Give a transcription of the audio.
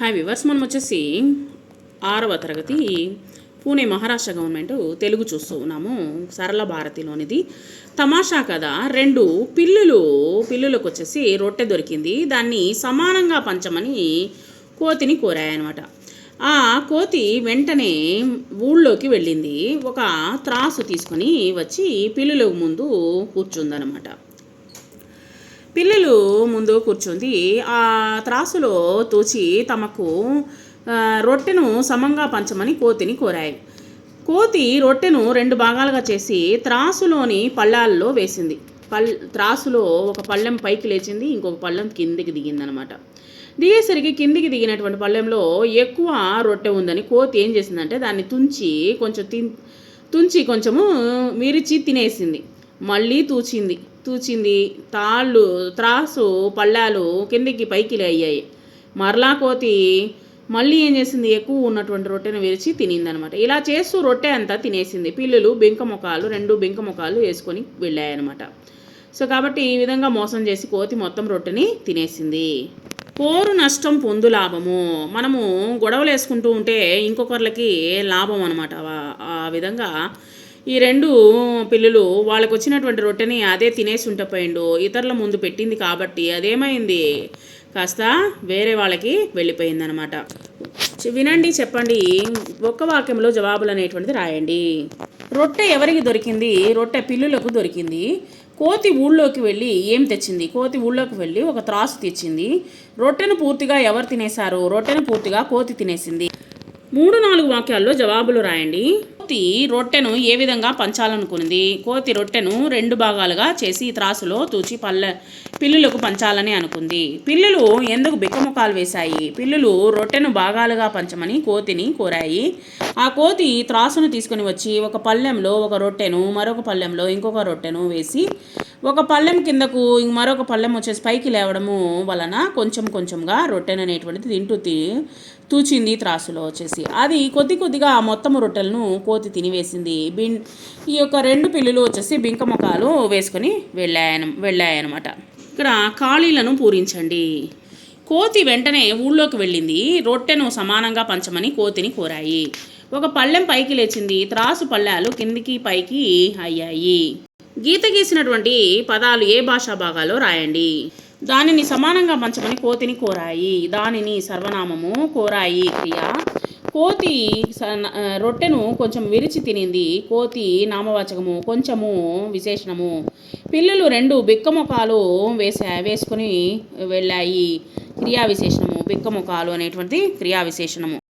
Hi viewers మనం వచ్చేసి ఆరవ తరగతి పూణే మహారాష్ట్ర గవర్నమెంట్ తెలుగు చూస్తూ ఉన్నాము. సరళ భారతిలోనిది. తమాషా కథ. రెండు పిల్లులు పిల్లులకు వచ్చేసి రొట్టె దొరికింది. దాన్ని సమానంగా పంచమని కోతిని కోరాయన్నమాట. ఆ కోతి వెంటనే ఊళ్ళోకి వెళ్ళింది. ఒక త్రాసు తీసుకొని వచ్చి పిల్లుల ముందు కూర్చుందనమాట పిల్లలు ముందు కూర్చుంది. ఆ త్రాసులో తూచి తమకు రొట్టెను సమంగా పంచమని కోతిని కోరాయి. కోతి రొట్టెను రెండు భాగాలుగా చేసి త్రాసులోని పళ్ళాల్లో వేసింది. పల్ త్రాసులో ఒక పళ్ళెం పైకి లేచింది ఇంకొక పళ్ళెం కిందికి దిగిందనమాట. దిగేసరికి కిందికి దిగినటువంటి పళ్ళెంలో ఎక్కువ రొట్టె ఉందని కోతి ఏం చేసిందంటే దాన్ని తుంచి కొంచెం తిన్ తుంచి కొంచెము మిరిచి తినేసింది. మళ్ళీ తూచింది. తూచింది తాళ్ళు త్రాసు పళ్ళాలు కిందికి పైకి అయ్యాయి. మరలా కోతి మళ్ళీ ఏం చేసింది? ఎక్కువ ఉన్నటువంటి రొట్టెను విరిచి తినిందనమాట. ఇలా చేస్తూ రొట్టె అంతా తినేసింది. పిల్లలు బెంక ముఖాలు రెండు బెంక ముఖాలు వేసుకొని వెళ్ళాయన్నమాట సో కాబట్టి ఈ విధంగా మోసం చేసి కోతి మొత్తం రొట్టెని తినేసింది. పోరు నష్టం పొందు లాభము. మనము గొడవలు వేసుకుంటూ ఉంటే ఇంకొకరికి లాభం అనమాట. ఆ విధంగా ఈ రెండు పిల్లలు వాళ్ళకు వచ్చినటువంటి రొట్టెని అదే తినేసి ఉంటపోయిండు ఇతరుల ముందు పెట్టింది కాబట్టి అదేమైంది? కాస్త వేరే వాళ్ళకి వెళ్ళిపోయిందనమాట. వినండి చెప్పండి. ఒక్క వాక్యంలో జవాబులు అనేటువంటిది రాయండి. రొట్టె ఎవరికి దొరికింది? రొట్టె పిల్లులకు దొరికింది. కోతి ఊళ్ళోకి వెళ్ళి ఏం తెచ్చింది? కోతి ఊళ్ళోకి వెళ్ళి ఒక త్రాసు తెచ్చింది. రొట్టెను పూర్తిగా ఎవరు తినేశారు? రొట్టెను పూర్తిగా కోతి తినేసింది. మూడు నాలుగు వాక్యాల్లో జవాబులు రాయండి. కోతి రొట్టెను ఏ విధంగా పంచాలనుకున్నది కోతి రొట్టెను రెండు భాగాలుగా చేసి త్రాసులో తూచి పల్లె పిల్లులకు పంచాలని అనుకుంది. పిల్లులు ఎందుకు బిక్కముఖాలు వేశాయి? పిల్లులు రొట్టెను భాగాలుగా పంచమని కోతిని కోరాయి. ఆ కోతి త్రాసును తీసుకుని వచ్చి ఒక పళ్ళెంలో ఒక రొట్టెను మరొక పళ్ళెంలో ఇంకొక రొట్టెను వేసి ఒక పళ్ళెం కిందకు మరొక పళ్ళెం వచ్చేసి పైకి లేవడము వలన కొంచెం కొంచెంగా రొట్టెను అనేటువంటిది తింటూ తి తూచింది త్రాసులో వచ్చేసి. అది కొద్ది కొద్దిగా ఆ మొత్తం రొట్టెలను కోతి తినివేసింది. బిన్ ఈ యొక్క రెండు పిల్లులు వచ్చేసి బింక ముఖాలు వేసుకొని వెళ్ళాయన వెళ్ళాయన్నమాట ఇక్కడ ఖాళీలను పూరించండి. కోతి వెంటనే ఊళ్ళోకి వెళ్ళింది. రొట్టెను సమానంగా పంచమని కోతిని కోరాయి. ఒక పళ్ళెం పైకి లేచింది. త్రాసు పళ్ళాలు కిందికి పైకి అయ్యాయి. గీత గీసినటువంటి పదాలు ఏ భాషా భాగాలో రాయండి. దానిని సమానంగా పంచమని కోతిని కోరాయి. దానిని సర్వనామము కోరాయి. క్రియ కోతి స- రొట్టెను కొంచెం విరిచి తినింది. కోతి నామవాచకము కొంచెము విశేషణము. పిల్లలు రెండు బిక్కముఖాలు వేసా వేసుకొని వెళ్ళాయి. క్రియా విశేషణము బిక్కముఖాలు అనేటువంటి క్రియా విశేషణము